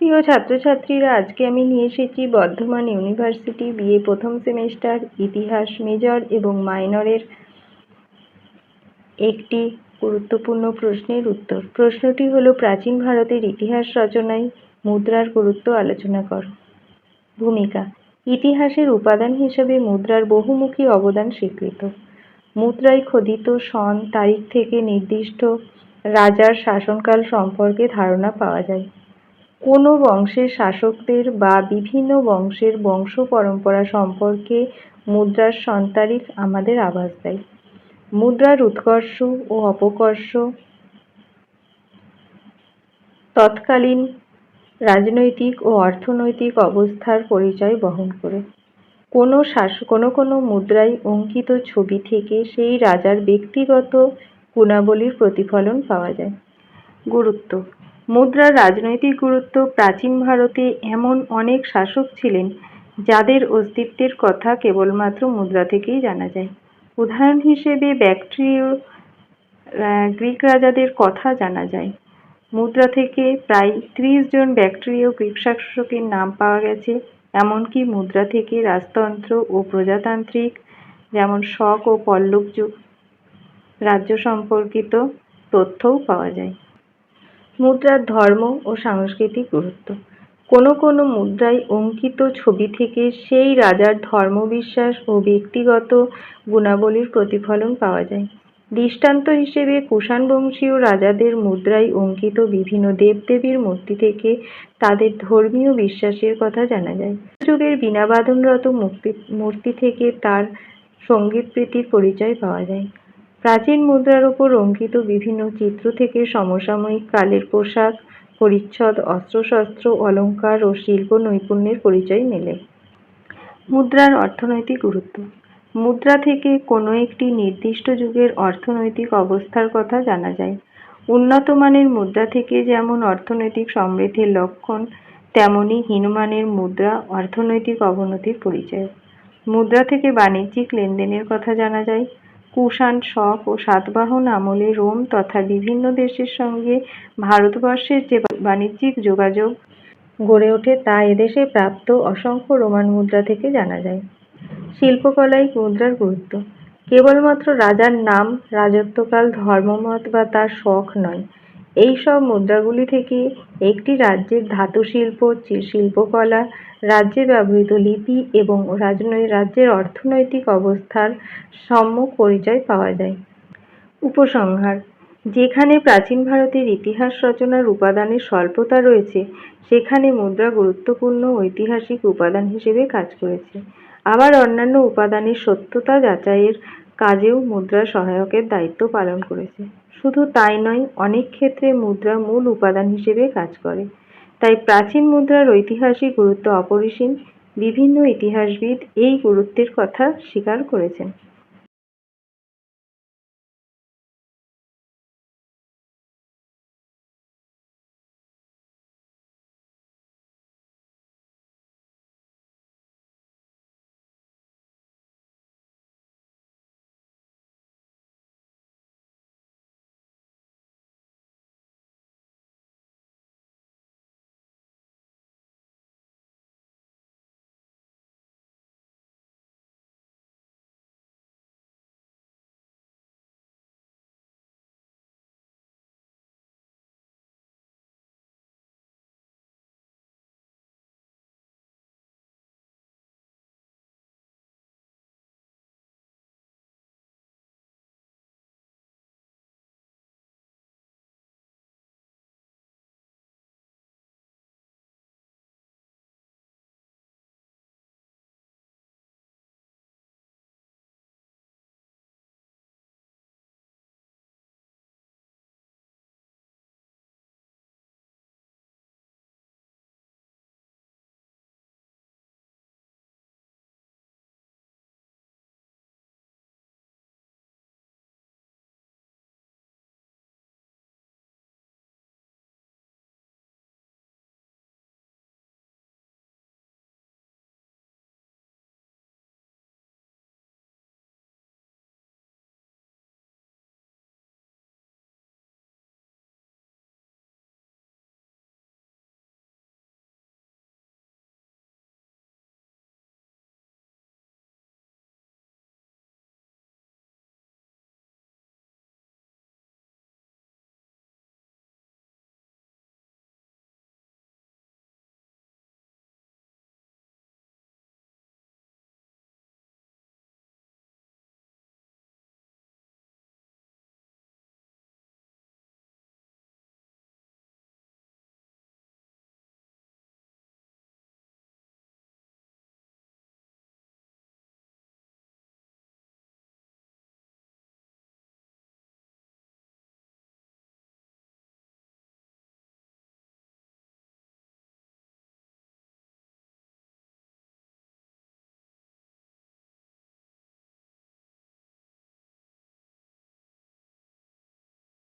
প্রিয় ছাত্রছাত্রীরা, আজকে আমি নিয়ে এসেছি বর্ধমান ইউনিভার্সিটি বিএ প্রথম সেমিস্টার, ইতিহাস মেজর এবং মাইনরের একটি গুরুত্বপূর্ণ প্রশ্নের উত্তর। প্রশ্নটি হলো, প্রাচীন ভারতের ইতিহাস রচনায় মুদ্রার গুরুত্ব আলোচনা কর। ভূমিকা, ইতিহাসের উপাদান হিসেবে মুদ্রার বহুমুখী অবদান স্বীকৃত। মুদ্রায় খোদিত সন, তারিখ থেকে নির্দিষ্ট রাজার শাসনকাল সম্পর্কে ধারণা পাওয়া যায়। কোনো বংশের শাসকদের বা বিভিন্ন বংশের বংশ পরম্পরা সম্পর্কে মুদ্রার সন্তারিখ আমাদের আভাস দেয়। মুদ্রার উৎকর্ষ ও অপকর্ষ তৎকালীন রাজনৈতিক ও অর্থনৈতিক অবস্থার পরিচয় বহন করে। কোনো শাস, কোনো কোনো মুদ্রায় অঙ্কিত ছবি থেকে সেই রাজার ব্যক্তিগত গুণাবলীর প্রতিফলন পাওয়া যায়। গুরুত্ব মুদ্রার রাজনৈতিক গুরুত্ব প্রাচীন ভারতে এমন অনেক শাসক ছিলেন যাদের অস্তিত্বের কথা কেবলমাত্র মুদ্রা থেকেই জানা যায়। উদাহরণ হিসেবে ব্যাকট্রিয় গ্রিক রাজাদের কথা জানা যায়। মুদ্রা থেকে প্রায় ত্রিশ জন ব্যাকট্রিয় গ্রিক শাসকের নাম পাওয়া গেছে, এমনকি মুদ্রা থেকে রাজতন্ত্র ও প্রজাতান্ত্রিক, যেমন শক ও পল্লব যুগ রাজ্য সম্পর্কিত তথ্যও পাওয়া যায়। মুদ্রার ধর্ম ও সাংস্কৃতিক গুরুত্ব। কোনো কোনো মুদ্রায় অঙ্কিত ছবি থেকে সেই রাজার ধর্মবিশ্বাস ও ব্যক্তিগত গুণাবলীর প্রতিফলন পাওয়া যায়। দৃষ্টান্ত হিসেবে কুষাণ বংশীয় রাজাদের মুদ্রায় অঙ্কিত বিভিন্ন দেবদেবীর মূর্তি থেকে তাদের ধর্মীয় বিশ্বাসের কথা জানা যায়। যুগের বীণাবাদনরত মূর্তি মূর্তি থেকে তার সঙ্গীতপ্রীতির পরিচয় পাওয়া যায়। প্রাচীন মুদ্রার ওপর অঙ্কিত বিভিন্ন চিত্র থেকে সমসাময়িক কালের পোশাক, পরিচ্ছদ, অস্ত্রশস্ত্র অলঙ্কার ও শিল্প নৈপুণ্যের পরিচয় মেলে। মুদ্রার অর্থনৈতিক গুরুত্ব। মুদ্রা থেকে কোনো একটি নির্দিষ্ট যুগের অর্থনৈতিক অবস্থার কথা জানা যায়। উন্নত মানের মুদ্রা থেকে যেমন অর্থনৈতিক সমৃদ্ধির লক্ষণ, তেমনি হীনমানের মুদ্রা অর্থনৈতিক অবনতির পরিচয়। মুদ্রা থেকে বাণিজ্যিক লেনদেনের কথা জানা যায়। কুষাণ শক ও সাতবাহন আমলে রোম তথা বিভিন্ন দেশের সঙ্গে ভারতবর্ষের যে বাণিজ্যিক যোগাযোগ গড়ে ওঠে তা এদেশে প্রাপ্ত অসংখ্য রোমান মুদ্রা থেকে জানা যায়। শিল্পকলাই মুদ্রার গুরুত্ব। কেবলমাত্র রাজার নাম, রাজত্বকাল, ধর্মমত বা তার শখ নয়। এই সব মুদ্রাগুলি থেকে একটি রাজ্যের ধাতু শিল্প শিল্পকলা, রাজ্যে ব্যবহৃত লিপি এবং রাজ্যের অর্থনৈতিক অবস্থার সম্যক পরিচয় পাওয়া যায়। উপসংহার, যেখানে প্রাচীন ভারতের ইতিহাস রচনার উপাদানের স্বল্পতা রয়েছে, সেখানে মুদ্রা গুরুত্বপূর্ণ ঐতিহাসিক উপাদান হিসেবে কাজ করেছে। আবার অন্যান্য উপাদানের সত্যতা যাচাইয়ের কাজেও মুদ্রা সহায়কের দায়িত্ব পালন করেছে। শুধু তাই নয়, অনেক ক্ষেত্রে মুদ্রা মূল উপাদান হিসেবে কাজ করে। তাই প্রাচীন মুদ্রার ঐতিহাসিক গুরুত্ব অপরিসীম। বিভিন্ন ইতিহাসবিদ এই গুরুত্বের কথা স্বীকার করেছেন।